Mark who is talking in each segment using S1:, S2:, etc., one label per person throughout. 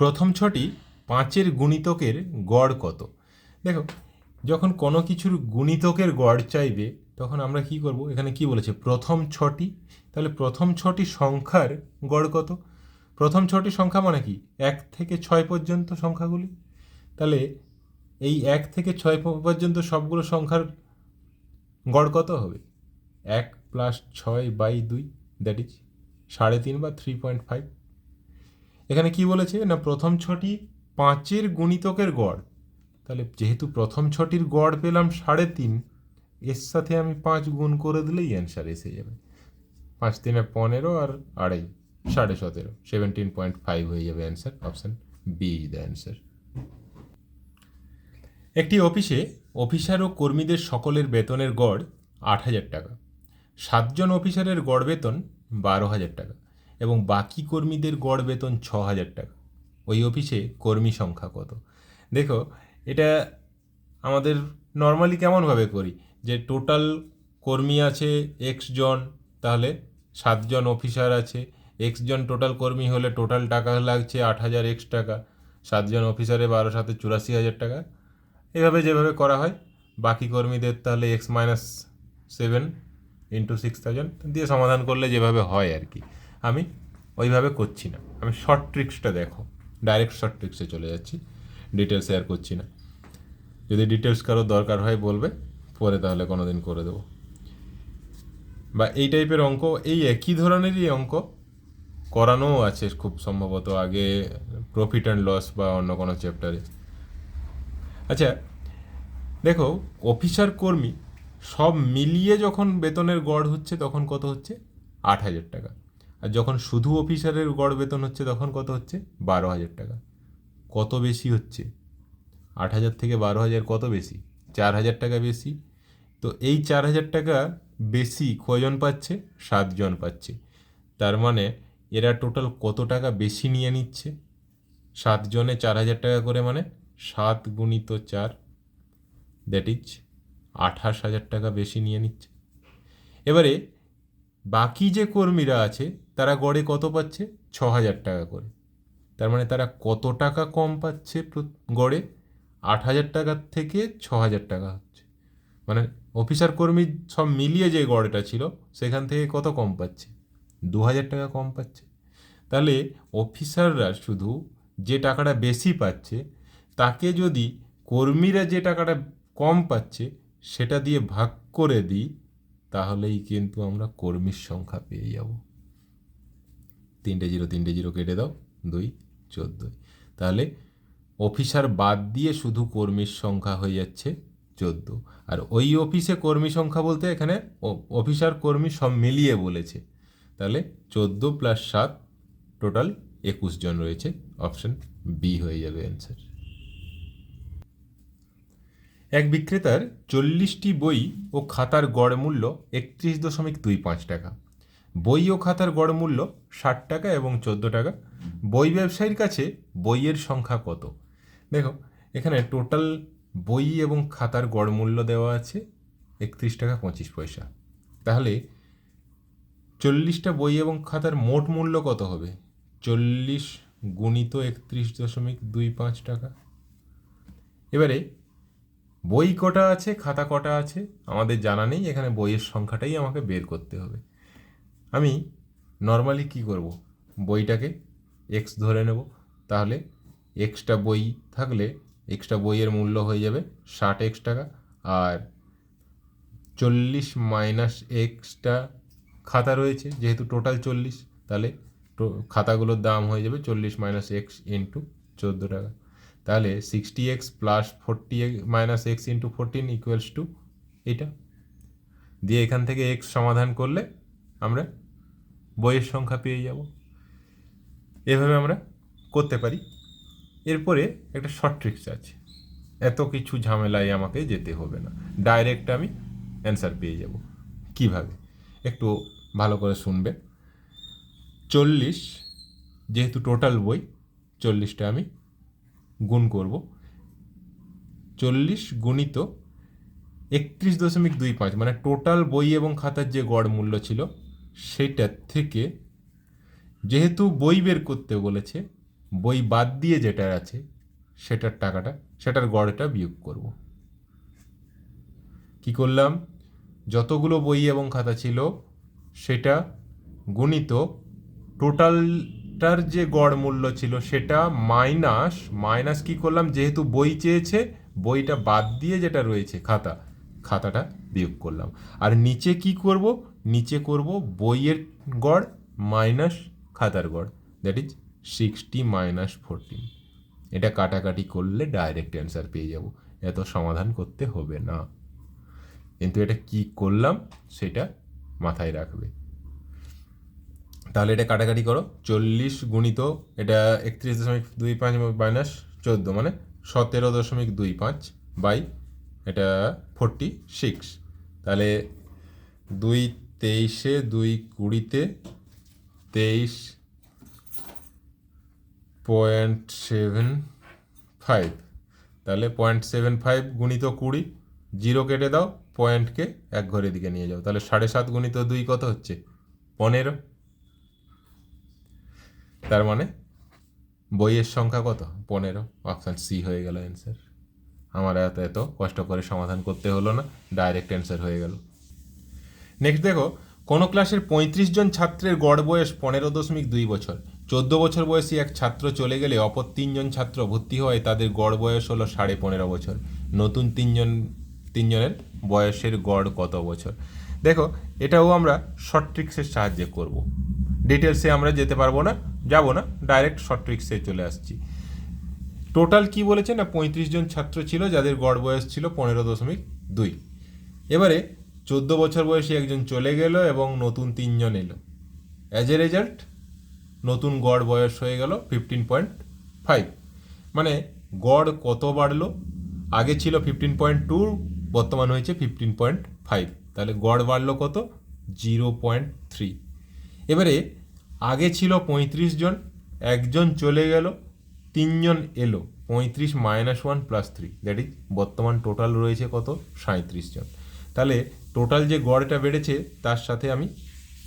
S1: প্রথম ছটি পাঁচের গুণিতকের গড় কত? দেখো, যখন কোনো কিছুর গুণিতকের গড় চাইবে, তখন আমরা কি করব? এখানে কি বলেছে? প্রথম ছটি। তাহলে প্রথম ছটি সংখ্যার গড় কত? প্রথম ছটি সংখ্যা মানে কি? এক থেকে ছয় পর্যন্ত সংখ্যাগুলি। তাহলে এই এক থেকে ছয় পর্যন্ত সবগুলো সংখ্যার গড় কত হবে? এক প্লাস ছয় বাই দুই দ্যাট ইজ সাড়ে তিন বা থ্রি পয়েন্ট ফাইভ এখানে কি বলেছে? না, প্রথম ছটি পাঁচের গুণিতকের গড়। তাহলে যেহেতু প্রথম ছটির গড় পেলাম সাড়ে তিন, এর সাথে আমি পাঁচ গুণ করে দিলেই অ্যান্সার এসে যাবে। পাঁচ তিনে পনেরো আর আড়াই, সাড়ে সতেরো সেভেন্টিন পয়েন্ট ফাইভ হয়ে যাবে answer option B is the answer একটি অফিসে অফিসার ও কর্মীদের সকলের বেতনের গড় আট হাজার টাকা। সাতজন অফিসারের গড় বেতন বারো হাজার টাকা। এবং বাকি কর্মীদের গড় বেতন ছ হাজার টাকা। ওই অফিসে কর্মী সংখ্যা কত? দেখো, এটা আমাদের নর্মালি কেমনভাবে করি? যে টোটাল কর্মী আছে এক্স জন, তাহলে সাতজন অফিসার আছে। এক্স জন টোটাল কর্মী হলে টোটাল টাকা লাগছে আট হাজার এক্স টাকা। সাতজন অফিসারে বারো সাথে চুরাশি হাজার টাকা। এভাবে যেভাবে করা হয়, বাকি কর্মীদের তাহলে X minus seven into six thousand দিয়ে সমাধান করলে যেভাবে হয় আর কি। আমি ওইভাবে করছি না। আমি শর্ট ট্রিক্সটা দেখো। ডাইরেক্ট শর্ট ট্রিক্সে চলে যাচ্ছি। ডিটেলস শেয়ার করছি না। যদি ডিটেলস কারও দরকার হয় বলবে, পরে তাহলে কোনো দিন করে দেবো। বা এই টাইপের অঙ্ক, এই একই ধরনেরই অঙ্ক করানোও আছে খুব সম্ভবত আগে প্রফিট অ্যান্ড লস বা অন্য কোনো চ্যাপ্টারে আচ্ছা দেখো অফিসার কর্মী সব মিলিয়ে যখন বেতনের গড় হচ্ছে, তখন কত হচ্ছে? আট হাজার টাকা। আর যখন শুধু অফিসারের গড় বেতন হচ্ছে, তখন কত হচ্ছে? বারো হাজার টাকা। কত বেশি হচ্ছে? আট হাজার থেকে বারো হাজার কত বেশি? চার হাজার টাকা বেশি। তো এই চার হাজার টাকা বেশি কজন পাচ্ছে? সাতজন পাচ্ছে। তার মানে এরা টোটাল কত টাকা বেশি নিয়ে নিচ্ছে? সাতজনে চার হাজার টাকা করে মানে সাত গুণিত চার দ্যাট ইজ আঠাশ হাজার টাকা বেশি নিয়ে নিচ্ছে। এবারে বাকি যে কর্মীরা আছে তারা গড়ে কত পাচ্ছে? ছ হাজার টাকা করে। তার মানে তারা কত টাকা কম পাচ্ছে গড়ে? আট হাজার টাকার থেকে ছ হাজার টাকা হচ্ছে। মানে অফিসার কর্মী সব মিলিয়ে যে গড়টা ছিল, সেখান থেকে কত কম পাচ্ছে? দু হাজার টাকা কম পাচ্ছে। তাহলে অফিসাররা শুধু যে টাকাটা বেশি পাচ্ছে, তাকে যদি কর্মীরা যে টাকাটা কম পাচ্ছে, সেটা দিয়ে ভাগ করে দিই, তাহলেই কিন্তু আমরা কর্মীর সংখ্যা পেয়ে যাব। তিনটে জিরো তিনটে জিরো কেটে দাও, দুই, চোদ্দোই। তাহলে অফিসার বাদ দিয়ে শুধু কর্মীর সংখ্যা হয়ে যাচ্ছে চোদ্দ। আর ওই অফিসে কর্মী সংখ্যা বলতে এখানে অফিসার, কর্মী সব মিলিয়ে বলেছে। তাহলে চোদ্দ প্লাস সাত, টোটাল একুশ জন রয়েছে। অপশন বি হয়ে যাবে অ্যান্সার এক বিক্রেতার চল্লিশটি বই ও খাতার গড় মূল্য একত্রিশ দশমিক দুই পাঁচ টাকা। বই ও খাতার গড় মূল্য ষাট টাকা এবং চোদ্দ টাকা। বই ব্যবসায়ীর কাছে বইয়ের সংখ্যা কত? দেখো, এখানে টোটাল বই এবং খাতার গড় মূল্য দেওয়া আছে একত্রিশ টাকা পঁচিশ পয়সা। তাহলে চল্লিশটা বই এবং খাতার মোট মূল্য কত হবে? চল্লিশ গুণিত একত্রিশ দশমিক দুই পাঁচ টাকা। এবারে, বই কটা আছে, খাতা কটা আছে? আমাদের জানা নেই, এখানে বইয়ের সংখ্যাটাই আমাকে বের করতে হবে। আমি নর্মালি কি করব? বইটাকে এক্স ধরে নেব। তাহলে এক্সটা বই থাকলে এক্সটা বইয়ের মূল্য হয়ে যাবে ষাট এক্স টাকা। আর চল্লিশ মাইনাস এক্সটা খাতা রয়েছে, যেহেতু টোটাল চল্লিশ, তাহলে খাতাগুলোর দাম হয়ে যাবে চল্লিশ মাইনাস এক্স ইন্টু চোদ্দ টাকা। তাহলে sixty X plus forty minus X into fourteen equals two এটা দিয়ে এখান থেকে এক্স সমাধান করলে আমরা বইয়ের সংখ্যা পেয়ে যাব। এভাবে আমরা করতে পারি। এরপরে একটা শর্ট ট্রিক্স আছে। এত কিছু ঝামেলায় আমাকে যেতে হবে না। ডাইরেক্ট আমি অ্যান্সার পেয়ে যাব। কীভাবে? একটু ভালো করে শুনবে। চল্লিশ, যেহেতু টোটাল বই, চল্লিশটা আমি গুণ করব। চল্লিশ গুণিত একত্রিশ দশমিক দুই পাঁচ মানে টোটাল বই এবং খাতার যে গড় মূল্য ছিল সেটার থেকে যেহেতু বই বের করতে বলেছে, বই বাদ দিয়ে যেটা আছে, সেটার টাকাটা, সেটার গড়টা বিয়োগ করব। কি করলাম? যতগুলো বই এবং খাতা ছিল, সেটা গুণিত টোটালটার যে গড় মূল্য ছিল, সেটা মাইনাস মাইনাস কি করলাম? যেহেতু বই চেয়েছে, বইটা বাদ দিয়ে যেটা রয়েছে, খাতা, খাতাটা বিয়োগ করলাম। আর নিচে কি করব? নিচে করব বইয়ের গড় মাইনাস খাতার গড়। That is sixty minus fourteen এটা কাটাকাটি করলে ডাইরেক্ট অ্যান্সার পেয়ে যাব। এত সমাধান করতে হবে না। কিন্তু এটা কি করলাম সেটা মাথায় রাখবে। তাহলে এটা কাটাকাটি করো। চল্লিশ গুণিত এটা একত্রিশ দশমিক দুই পাঁচ মাইনাস চোদ্দ মানে সতেরো দশমিক দুই পাঁচ বাই এটা ফোরটি সিক্স তাহলে দুই তেইশে দুই কুড়িতে তেইশ পয়েন্ট সেভেন ফাইভ। তাহলে পয়েন্ট সেভেন ফাইভ গুণিত কুড়ি, জিরো কেটে দাও, পয়েন্টকে এক ঘরের দিকে নিয়ে যাও। তাহলে সাড়ে সাত গুণিত দুই কত হচ্ছে? পনেরো। তার মানে বইয়ের সংখ্যা কত? পনেরো। অপশান সি হয়ে গেল অ্যান্সার আমার এত এত কষ্ট করে সমাধান করতে হলো না ডাইরেক্ট অ্যান্সার হয়ে গেল। নেক্সট দেখো, কোনো ক্লাসের পঁয়ত্রিশ জন ছাত্রের গড় বয়স পনেরো দশমিক দুই বছর। চোদ্দ বছর বয়সী এক ছাত্র চলে গেলে অপর তিনজন ছাত্র ভর্তি হওয়ায় তাদের গড় বয়স হলো সাড়ে পনেরো বছর। নতুন তিনজন, তিনজনের বয়সের গড় কত বছর? দেখো, এটাও আমরা শর্ট ট্রিক্সের সাহায্যে করব। ডিটেলসে আমরা যেতে পারব না, যাব না ডাইরেক্ট শর্ট ট্রিক্সে চলে আসছি। টোটাল কি বলেছে না পঁয়ত্রিশ জন ছাত্র ছিল যাদের গড় বয়স ছিল পনেরো দশমিক দুই? এবারে চোদ্দ বছর বয়সী একজন চলে গেল এবং নতুন তিনজন এলো। অ্যাজ এ রেজাল্ট নতুন গড় বয়স হয়ে গেল ফিফটিন পয়েন্ট ফাইভ মানে গড় কত বাড়লো? আগে ছিল ফিফটিন পয়েন্ট টু বর্তমান হয়েছে ফিফটিন পয়েন্ট ফাইভ তাহলে গড় বাড়লো কত? জিরো পয়েন্ট থ্রি এবারে আগে ছিল পঁয়ত্রিশ জন, একজন চলে গেল, তিনজন এলো। পঁয়ত্রিশ minus one plus three that is বর্তমান টোটাল রয়েছে কত? সাঁত্রিশ জন। তাহলে টোটাল যে গড়টা বেড়েছে, তার সাথে আমি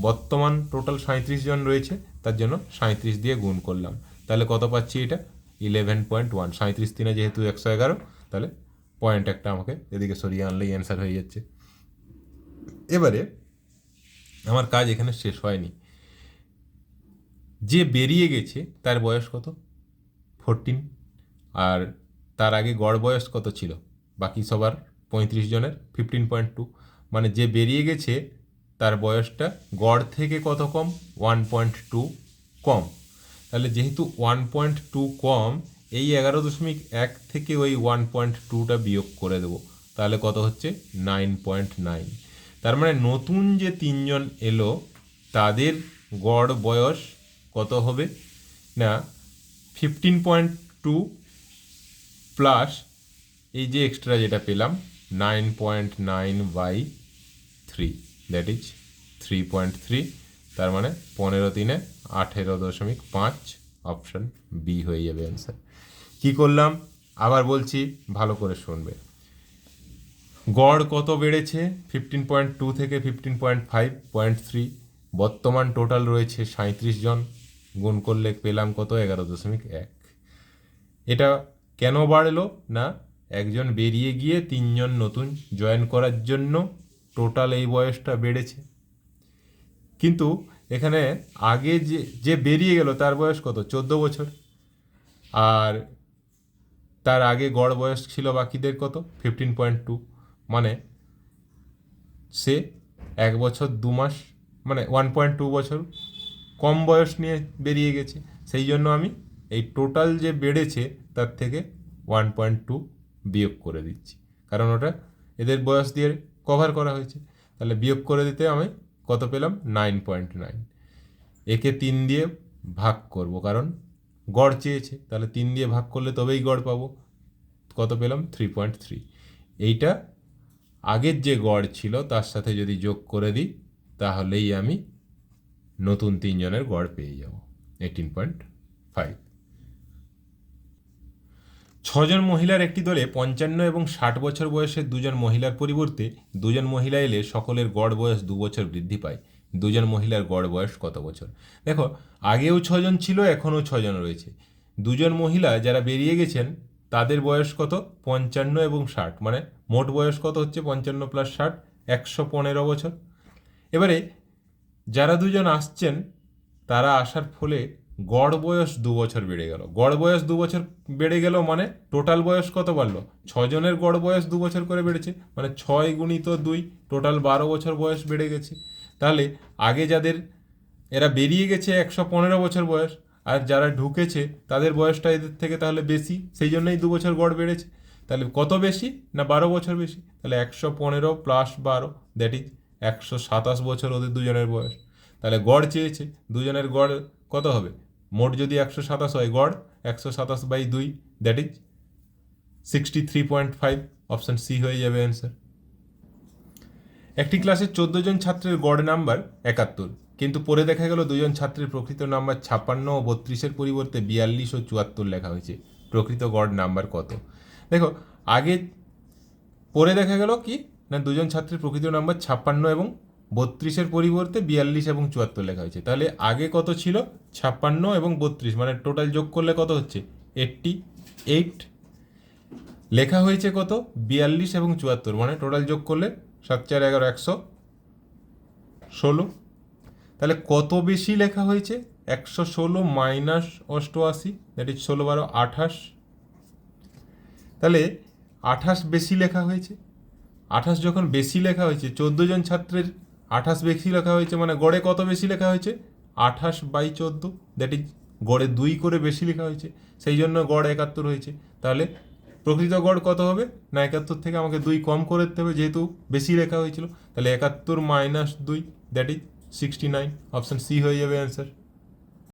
S1: বর্তমান টোটাল সাঁত্রিশ জন রয়েছে, তার জন্য সাঁত্রিশ দিয়ে গুণ করলাম। তাহলে কত পাচ্ছি এটা? ইলেভেন পয়েন্ট ওয়ান সাঁত্রিশ তিনে যেহেতু একশো এগারো, তাহলে পয়েন্ট একটা আমাকে এদিকে সরিয়ে আনলেই অ্যান্সার হয়ে যাচ্ছে। এবারে আমার কাজ এখানে শেষ হয়নি। যে বেরিয়ে গেছে, তার বয়স কত? ফোরটিন আর তার আগে গড় বয়স কত ছিল? বাকি সবার পঁয়ত্রিশ জনের ফিফটিন পয়েন্ট টু মানে যে বেরিয়ে গেছে, তার বয়সটা গড় থেকে কত কম? ওয়ান পয়েন্ট টু কম। তাহলে যেহেতু ওয়ান পয়েন্ট টু কম, এই এগারো দশমিক এক থেকে ওই ওয়ান পয়েন্ট টুটা বিয়োগ করে দেবো। তাহলে কত হচ্ছে? নাইন পয়েন্ট নাইন তার মানে নতুন যে তিনজন এলো, তাদের গড় বয়স কত হবে? না ফিফটিন পয়েন্ট টু প্লাস এই যে এক্সট্রা যেটা পেলাম nine point nine by three that is three point three তার মানে পনেরো তিনে আঠেরো দশমিক পাঁচ অপশান বি হয়ে যাবে অ্যান্সার কী করলাম? আবার বলছি, ভালো করে শুনবে। গড় কত বেড়েছে? ফিফটিন পয়েন্ট টু থেকে fifteen point five point three বর্তমান টোটাল রয়েছে সাঁত্রিশ জন। গুণ করলে পেলাম কত? এগারো দশমিক এক। এটা কেন বাড়লো? না, একজন বেরিয়ে গিয়ে তিনজন নতুন জয়েন করার জন্য টোটাল এই বয়সটা বেড়েছে। কিন্তু এখানে আগে যে যে বেরিয়ে গেল তার বয়স কত? চোদ্দ বছর। আর তার আগে গড় বয়স ছিল বাকিদের কত? ফিফটিন পয়েন্ট টু মানে সে এক বছর দু মাস মানে ওয়ান পয়েন্ট টু বছর কম বয়স নিয়ে বেরিয়ে গেছে। সেই জন্য আমি এই টোটাল যে বেড়েছে তার থেকে ওয়ান পয়েন্ট টু বিয়োগ করে দিচ্ছি। কারণ ওটা এদের বয়স দিয়ে কভার করা হয়েছে। তাহলে বিয়োগ করে দিতে আমি কত পেলাম? নাইন পয়েন্ট নাইন একে তিন দিয়ে ভাগ করব, কারণ গড় চেয়েছে। তাহলে তিন দিয়ে ভাগ করলে তবেই গড় পাবো। কত পেলাম? থ্রি পয়েন্ট থ্রি এইটা আগের যে গড় ছিল, তার সাথে যদি যোগ করে দিই, তাহলেই আমি নতুন তিনজনের গড় পেয়ে যাব। এইটিন পয়েন্ট ফাইভ ছজন মহিলার একটি দলে পঞ্চান্ন এবং ষাট বছর বয়সের দুজন মহিলার পরিবর্তে দুজন মহিলা এলে সকলের গড় বয়স দু বছর বৃদ্ধি পায়। দুজন মহিলার গড় বয়স কত বছর? দেখো, আগেও ছজন ছিল, এখনও ছজন রয়েছে। দুজন মহিলা যারা বেরিয়ে গেছেন, তাদের বয়স কত? পঞ্চান্ন এবং ষাট। মানে মোট বয়স কত হচ্ছে? পঞ্চান্ন প্লাস ষাট, একশো পনেরো বছর। এবারে যারা দুজন আসছেন, তারা আসার ফলে গড় বয়স দু বছর বেড়ে গেল। গড় বয়স দু বছর বেড়ে গেল মানে টোটাল বয়স কত বাড়লো? ছজনের গড় বয়স দু বছর করে বেড়েছে মানে ছয় গুণিত দুই টোটাল বারো বছর বয়স বেড়ে গেছে। তাহলে আগে যাদের, এরা বেরিয়ে গেছে একশো পনেরো বছর বয়স, আর যারা ঢুকেছে তাদের বয়সটা এদের থেকে তাহলে বেশি, সেই জন্যই দু বছর গড় বেড়েছে। তাহলে কত বেশি না বারো বছর বেশি? তাহলে একশো পনেরো প্লাস বারো দ্যাট ইজ একশো সাতাশ বছর ওদের দুজনের বয়স। তাহলে গড় চেয়েছে, দুজনের গড় কত হবে? মোট যদি একশো সাতাশ হয়, গড় একশো সাতাশ বাই দুই that is sixty three point five option C হয়ে যাবে অ্যান্সার একটি ক্লাসের চোদ্দ জন ছাত্রের গড় নাম্বার একাত্তর, কিন্তু পরে দেখা গেল দুজন ছাত্রের প্রকৃত নাম্বার ছাপ্পান্ন ও বত্রিশের পরিবর্তে বিয়াল্লিশ ও চুয়াত্তর লেখা হয়েছে। প্রকৃত গড় নাম্বার কত? দেখো, আগে পরে দেখা গেল কি? না, দুজন ছাত্রের প্রকৃত নাম্বার ছাপ্পান্ন এবং বত্রিশের পরিবর্তে বিয়াল্লিশ এবং চুয়াত্তর লেখা হয়েছে। তাহলে আগে কত ছিল? ছাপ্পান্ন এবং বত্রিশ। মানে টোটাল যোগ করলে কত হচ্ছে? Eighty, eight. লেখা হয়েছে কত? বিয়াল্লিশ এবং চুয়াত্তর। মানে টোটাল যোগ করলে সাত, চার, এগারো, একশো ষোলো। তাহলে কত বেশি লেখা হয়েছে? একশো ষোলো মাইনাস অষ্টআশি দ্যাট ইজ ষোলো বারো আঠাশ। তাহলে আঠাশ বেশি লেখা হয়েছে। আঠাশ যখন বেশি লেখা হয়েছে, চোদ্দ জন ছাত্রের আঠাশ বেশি লেখা হয়েছে মানে গড়ে কত বেশি লেখা হয়েছে? আঠাশ বাই চোদ্দ দ্যাট ইজ গড়ে দুই করে বেশি লেখা হয়েছে, সেই জন্য গড় একাত্তর হয়েছে। তাহলে প্রকৃত গড় কত হবে? না, একাত্তর থেকে আমাকে দুই কম করে দিতে হবে, যেহেতু বেশি লেখা হয়েছিল। তাহলে একাত্তর মাইনাস দুই that is sixty nine option C হয়ে যাবে অ্যান্সার